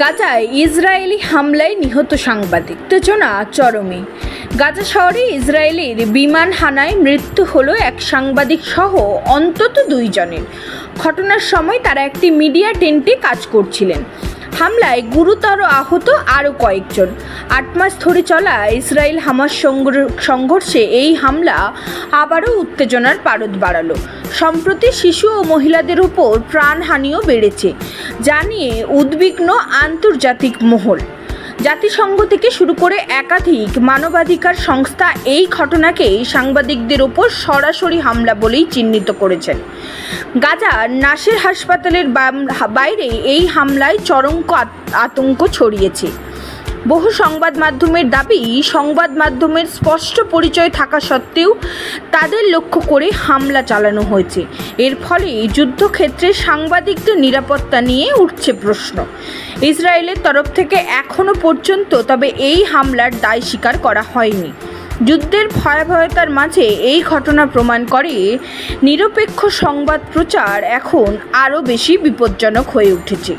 গাজায় ইসরায়েলি হামলায় নিহত সাংবাদিক। উত্তেজনা চরমে। গাজা শহরে ইসরায়েলের বিমান হানায় মৃত্যু হল এক সাংবাদিক সহ অন্তত দুইজনের। ঘটনার সময় তারা একটি মিডিয়া টেন্টে কাজ করছিলেন। হামলায় গুরুতর আহত আরও কয়েকজন। আট মাস ধরে চলা ইসরায়েল হামাস সংঘর- সংঘর্ষে এই হামলা আবারও উত্তেজনার পারদ বাড়ালো। সম্প্রতি শিশু ও মহিলাদের উপর প্রাণহানিও বেড়েছে। যা নিয়ে উদ্বিগ্ন আন্তর্জাতিক মহল। জাতিসংঘ থেকে শুরু করে একাধিক মানবাধিকার সংস্থা এই ঘটনাকেই সাংবাদিকদের ওপর সরাসরি হামলা বলেই চিহ্নিত করেছেন। গাজার নাসের হাসপাতালের বাইরে এই হামলায় চরম আত- আতঙ্ক ছড়িয়েছে। বহু সংবাদ মাধ্যমের দাবি সংবাদ মাধ্যমের স্পষ্ট পরিচয় থাকা সত্ত্বেও তাদের লক্ষ্য করে হামলা চালানো হয়েছে। এর ফলে যুদ্ধক্ষেত্রে সাংবাদিকদের নিরাপত্তা নিয়ে উঠছে প্রশ্ন। ইসরায়েলের তরফ থেকে এখনও পর্যন্ত তবে এই হামলার দায় স্বীকার করা হয়নি। যুদ্ধের ভয়াবহতার মাঝে এই ঘটনা প্রমাণ করে নিরপেক্ষ সংবাদ প্রচার এখন আরও বেশি বিপজ্জনক হয়ে উঠেছে।